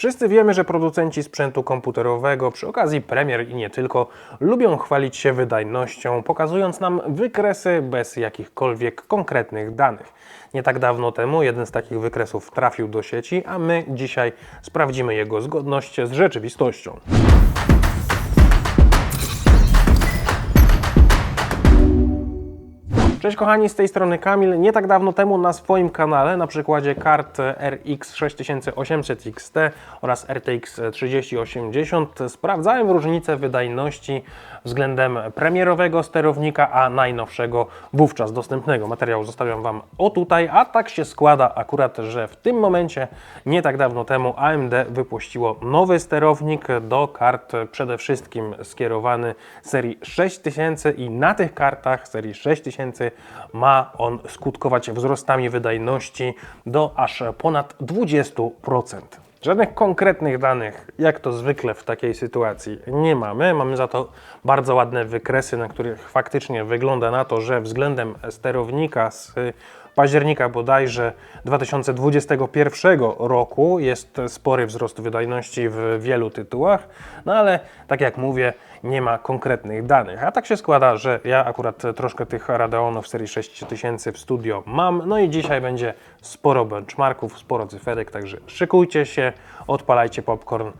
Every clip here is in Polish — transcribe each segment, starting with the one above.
Wszyscy wiemy, że producenci sprzętu komputerowego przy okazji premier i nie tylko lubią chwalić się wydajnością, pokazując nam wykresy bez jakichkolwiek konkretnych danych. Nie tak dawno temu jeden z takich wykresów trafił do sieci, a my dzisiaj sprawdzimy jego zgodność z rzeczywistością. Cześć kochani, z tej strony Kamil. Nie tak dawno temu na swoim kanale, na przykładzie kart RX 6800 XT oraz RTX 3080, sprawdzałem różnicę wydajności względem premierowego sterownika, a najnowszego wówczas dostępnego. Materiał zostawiam Wam o tutaj, a tak się składa akurat, że w tym momencie, nie tak dawno temu, AMD wypuściło nowy sterownik do kart przede wszystkim skierowany serii 6000 i na tych kartach serii 6000 ma on skutkować wzrostami wydajności do aż ponad 20%. Żadnych konkretnych danych, jak to zwykle w takiej sytuacji, nie mamy. Mamy za to bardzo ładne wykresy, na których faktycznie wygląda na to, że względem sterownika z października bodajże 2021 roku jest spory wzrost wydajności w wielu tytułach, no ale tak jak mówię, nie ma konkretnych danych. A tak się składa, że ja akurat troszkę tych Radeonów serii 6000 w studio mam, no i dzisiaj będzie sporo benchmarków, sporo cyferek, także szykujcie się, odpalajcie popcorn,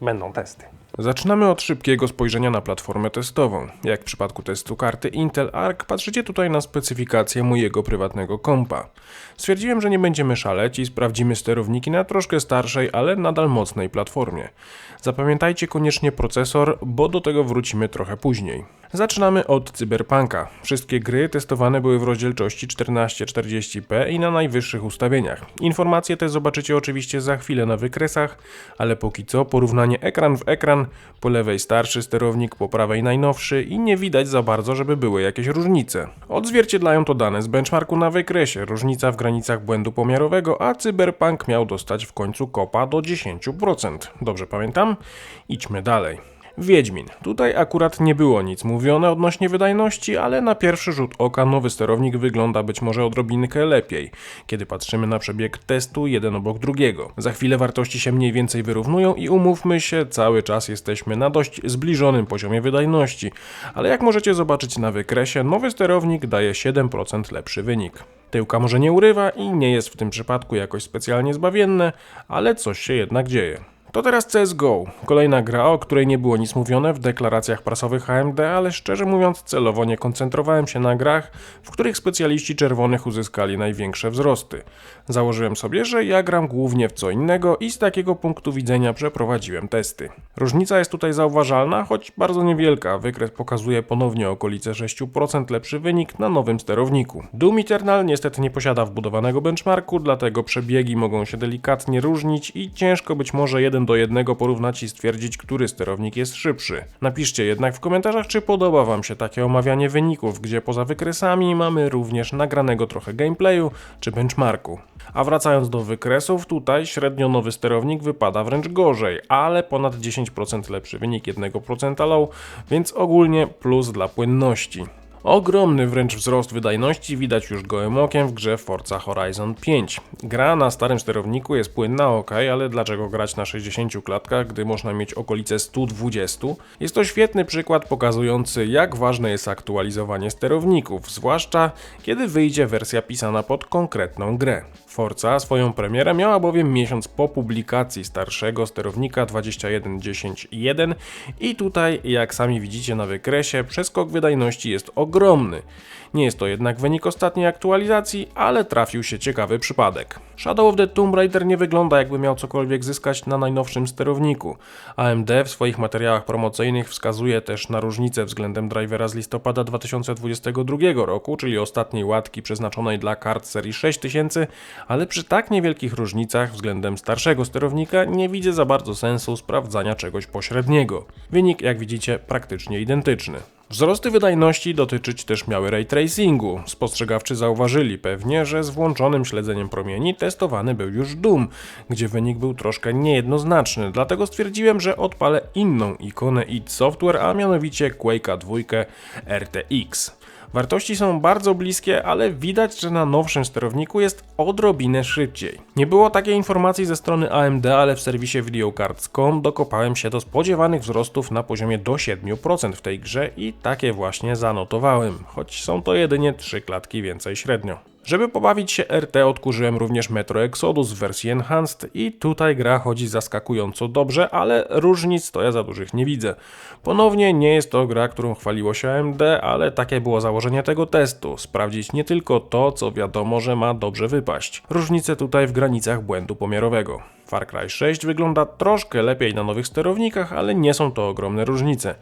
będą testy. Zaczynamy od szybkiego spojrzenia na platformę testową. Jak w przypadku testu karty Intel Arc, patrzycie tutaj na specyfikację mojego prywatnego kompa. Stwierdziłem, że nie będziemy szaleć i sprawdzimy sterowniki na troszkę starszej, ale nadal mocnej platformie. Zapamiętajcie koniecznie procesor, bo do tego wrócimy trochę później. Zaczynamy od Cyberpunka. Wszystkie gry testowane były w rozdzielczości 1440p i na najwyższych ustawieniach. Informacje te zobaczycie oczywiście za chwilę na wykresach, ale póki co porównanie ekran w ekran, po lewej starszy sterownik, po prawej najnowszy i nie widać za bardzo, żeby były jakieś różnice. Odzwierciedlają to dane z benchmarku na wykresie, różnica w granicach błędu pomiarowego, a Cyberpunk miał dostać w końcu kopa do 10%. Dobrze pamiętam? Idźmy dalej. Wiedźmin. Tutaj akurat nie było nic mówione odnośnie wydajności, ale na pierwszy rzut oka nowy sterownik wygląda być może odrobinkę lepiej, kiedy patrzymy na przebieg testu jeden obok drugiego. Za chwilę wartości się mniej więcej wyrównują i umówmy się, cały czas jesteśmy na dość zbliżonym poziomie wydajności, ale jak możecie zobaczyć na wykresie, nowy sterownik daje 7% lepszy wynik. Tyłka może nie urywa i nie jest w tym przypadku jakoś specjalnie zbawienne, ale coś się jednak dzieje. To teraz CSGO, kolejna gra, o której nie było nic mówione w deklaracjach prasowych AMD, ale szczerze mówiąc celowo nie koncentrowałem się na grach, w których specjaliści czerwonych uzyskali największe wzrosty. Założyłem sobie, że ja gram głównie w co innego i z takiego punktu widzenia przeprowadziłem testy. Różnica jest tutaj zauważalna, choć bardzo niewielka. Wykres pokazuje ponownie okolice 6% lepszy wynik na nowym sterowniku. Doom Eternal niestety nie posiada wbudowanego benchmarku, dlatego przebiegi mogą się delikatnie różnić i ciężko być może jeden do jednego porównać i stwierdzić, który sterownik jest szybszy. Napiszcie jednak w komentarzach, czy podoba Wam się takie omawianie wyników, gdzie poza wykresami mamy również nagranego trochę gameplayu czy benchmarku. A wracając do wykresów, tutaj średnio nowy sterownik wypada wręcz gorzej, ale ponad 10% lepszy wynik 1% low, więc ogólnie plus dla płynności. Ogromny wręcz wzrost wydajności widać już gołym okiem w grze Forza Horizon 5. Gra na starym sterowniku jest płynna, ok, ale dlaczego grać na 60 klatkach, gdy można mieć okolice 120? Jest to świetny przykład pokazujący, jak ważne jest aktualizowanie sterowników, zwłaszcza kiedy wyjdzie wersja pisana pod konkretną grę. Forza swoją premierę miała bowiem miesiąc po publikacji starszego sterownika 21.10.1 i tutaj, jak sami widzicie na wykresie, przeskok wydajności jest ogromny. Nie jest to jednak wynik ostatniej aktualizacji, ale trafił się ciekawy przypadek. Shadow of the Tomb Raider nie wygląda jakby miał cokolwiek zyskać na najnowszym sterowniku. AMD w swoich materiałach promocyjnych wskazuje też na różnicę względem drivera z listopada 2022 roku, czyli ostatniej łatki przeznaczonej dla kart serii 6000, ale przy tak niewielkich różnicach względem starszego sterownika nie widzę za bardzo sensu sprawdzania czegoś pośredniego. Wynik, jak widzicie, praktycznie identyczny. Wzrosty wydajności dotyczyć też miały ray tracingu. Spostrzegawczy zauważyli pewnie, że z włączonym śledzeniem promieni testowany był już Doom, gdzie wynik był troszkę niejednoznaczny, dlatego stwierdziłem, że odpalę inną ikonę id Software, a mianowicie Quake'a 2 RTX. Wartości są bardzo bliskie, ale widać, że na nowszym sterowniku jest odrobinę szybciej. Nie było takiej informacji ze strony AMD, ale w serwisie videocards.com dokopałem się do spodziewanych wzrostów na poziomie do 7% w tej grze i takie właśnie zanotowałem, choć są to jedynie 3 klatki więcej średnio. Żeby pobawić się RT odkurzyłem również Metro Exodus w wersji Enhanced i tutaj gra chodzi zaskakująco dobrze, ale różnic to ja za dużych nie widzę. Ponownie nie jest to gra, którą chwaliło się AMD, ale takie było założenie tego testu. Sprawdzić nie tylko to, co wiadomo, że ma dobrze wypaść. Różnice tutaj w granicach błędu pomiarowego. Far Cry 6 wygląda troszkę lepiej na nowych sterownikach, ale nie są to ogromne różnice.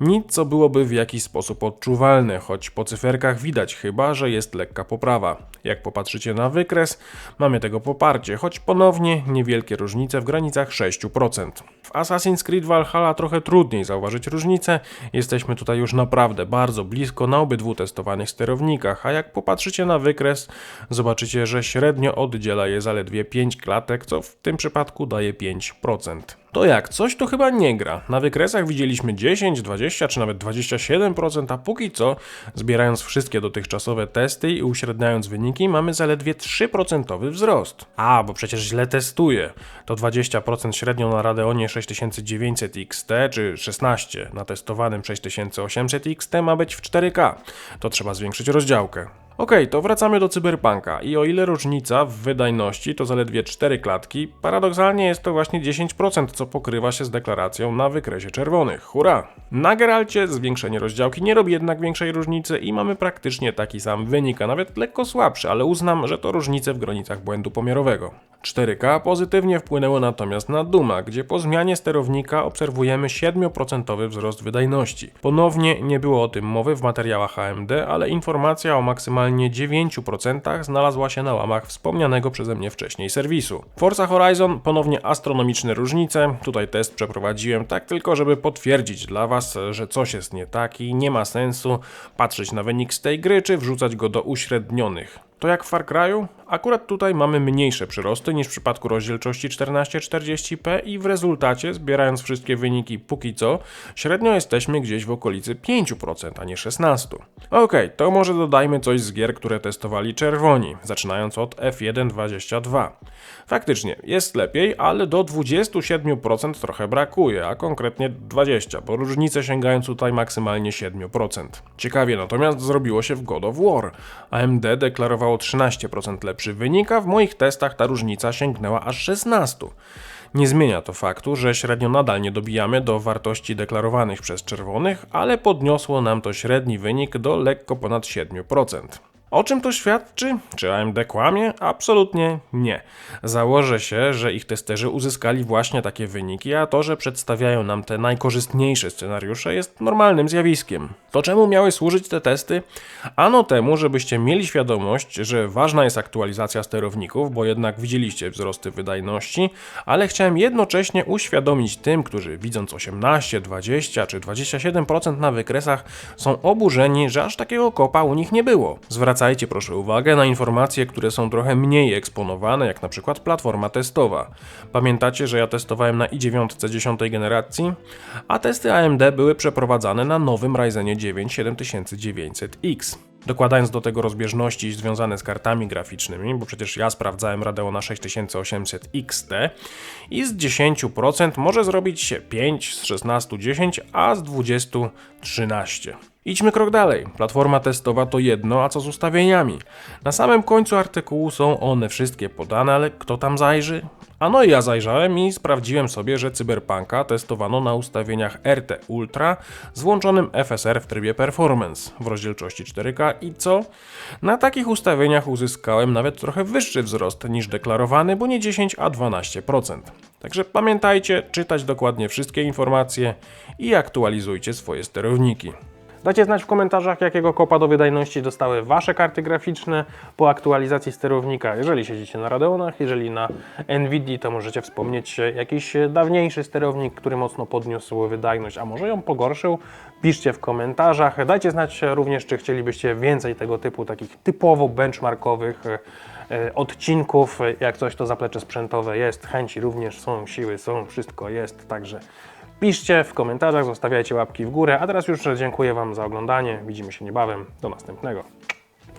Nic, co byłoby w jakiś sposób odczuwalne, choć po cyferkach widać chyba, że jest lekka poprawa. Jak popatrzycie na wykres, mamy tego poparcie, choć ponownie niewielkie różnice w granicach 6%. W Assassin's Creed Valhalla trochę trudniej zauważyć różnice, jesteśmy tutaj już naprawdę bardzo blisko na obydwu testowanych sterownikach, a jak popatrzycie na wykres, zobaczycie, że średnio oddziela je zaledwie 5 klatek, co w tym przypadku daje 5%. To jak, coś to chyba nie gra. Na wykresach widzieliśmy 10, 20 czy nawet 27%, a póki co, zbierając wszystkie dotychczasowe testy i uśredniając wyniki, mamy zaledwie 3% wzrost. A, bo przecież źle testuję. To 20% średnio na Radeonie 6900 XT, czy 16 na testowanym 6800 XT ma być w 4K. To trzeba zwiększyć rozdziałkę. Okej, to wracamy do cyberpunka i o ile różnica w wydajności to zaledwie 4 klatki, paradoksalnie jest to właśnie 10%, co pokrywa się z deklaracją na wykresie czerwonych. Hurra! Na Geralcie zwiększenie rozdziałki nie robi jednak większej różnicy i mamy praktycznie taki sam wynik, a nawet lekko słabszy, ale uznam, że to różnice w granicach błędu pomiarowego. 4K pozytywnie wpłynęło natomiast na Duma, gdzie po zmianie sterownika obserwujemy 7% wzrost wydajności. Ponownie nie było o tym mowy w materiałach AMD, ale informacja o maksymalnie 9% znalazła się na łamach wspomnianego przeze mnie wcześniej serwisu. Forza Horizon ponownie astronomiczne różnice. Tutaj test przeprowadziłem tak tylko, żeby potwierdzić dla Was, że coś jest nie tak i nie ma sensu patrzeć na wynik z tej gry, czy wrzucać go do uśrednionych. To jak w Far Cry'u? Akurat tutaj mamy mniejsze przyrosty niż w przypadku rozdzielczości 1440p i w rezultacie, zbierając wszystkie wyniki póki co, średnio jesteśmy gdzieś w okolicy 5%, a nie 16%. Ok, to może dodajmy coś z gier, które testowali czerwoni, zaczynając od F1.22. Faktycznie, jest lepiej, ale do 27% trochę brakuje, a konkretnie 20%, bo różnice sięgają tutaj maksymalnie 7%. Ciekawie natomiast zrobiło się w God of War. AMD deklarowało 13% lepszy wynik, a w moich testach ta różnica sięgnęła aż 16%. Nie zmienia to faktu, że średnio nadal nie dobijamy do wartości deklarowanych przez czerwonych, ale podniosło nam to średni wynik do lekko ponad 7%. O czym to świadczy? Czy AMD kłamie? Absolutnie nie. Założę się, że ich testerzy uzyskali właśnie takie wyniki, a to, że przedstawiają nam te najkorzystniejsze scenariusze jest normalnym zjawiskiem. To czemu miały służyć te testy? Ano temu, żebyście mieli świadomość, że ważna jest aktualizacja sterowników, bo jednak widzieliście wzrosty wydajności, ale chciałem jednocześnie uświadomić tym, którzy widząc 18, 20 czy 27% na wykresach są oburzeni, że aż takiego kopa u nich nie było. Zwracajcie proszę uwagę na informacje, które są trochę mniej eksponowane, jak na przykład platforma testowa. Pamiętacie, że ja testowałem na i9 10 generacji, a testy AMD były przeprowadzane na nowym Ryzenie 9 7900X. Dokładając do tego rozbieżności związane z kartami graficznymi, bo przecież ja sprawdzałem Radeona 6800 XT i z 10% może zrobić się 5, z 16 10, a z 20 13. Idźmy krok dalej. Platforma testowa to jedno, a co z ustawieniami? Na samym końcu artykułu są one wszystkie podane, ale kto tam zajrzy? A no i ja zajrzałem i sprawdziłem sobie, że Cyberpunka testowano na ustawieniach RT Ultra z włączonym FSR w trybie Performance w rozdzielczości 4K i co? Na takich ustawieniach uzyskałem nawet trochę wyższy wzrost niż deklarowany, bo nie 10, a 12%. Także pamiętajcie, czytać dokładnie wszystkie informacje i aktualizujcie swoje sterowniki. Dajcie znać w komentarzach, jakiego kopa do wydajności dostały Wasze karty graficzne po aktualizacji sterownika. Jeżeli siedzicie na Radeonach, jeżeli na Nvidia, to możecie wspomnieć jakiś dawniejszy sterownik, który mocno podniósł wydajność, a może ją pogorszył. Piszcie w komentarzach. Dajcie znać również, czy chcielibyście więcej tego typu takich typowo benchmarkowych e, odcinków. Jak coś, to zaplecze sprzętowe jest, chęci również są, siły są, wszystko jest, także Piszcie w komentarzach, zostawiajcie łapki w górę, a teraz już dziękuję Wam za oglądanie. Widzimy się niebawem. Do następnego.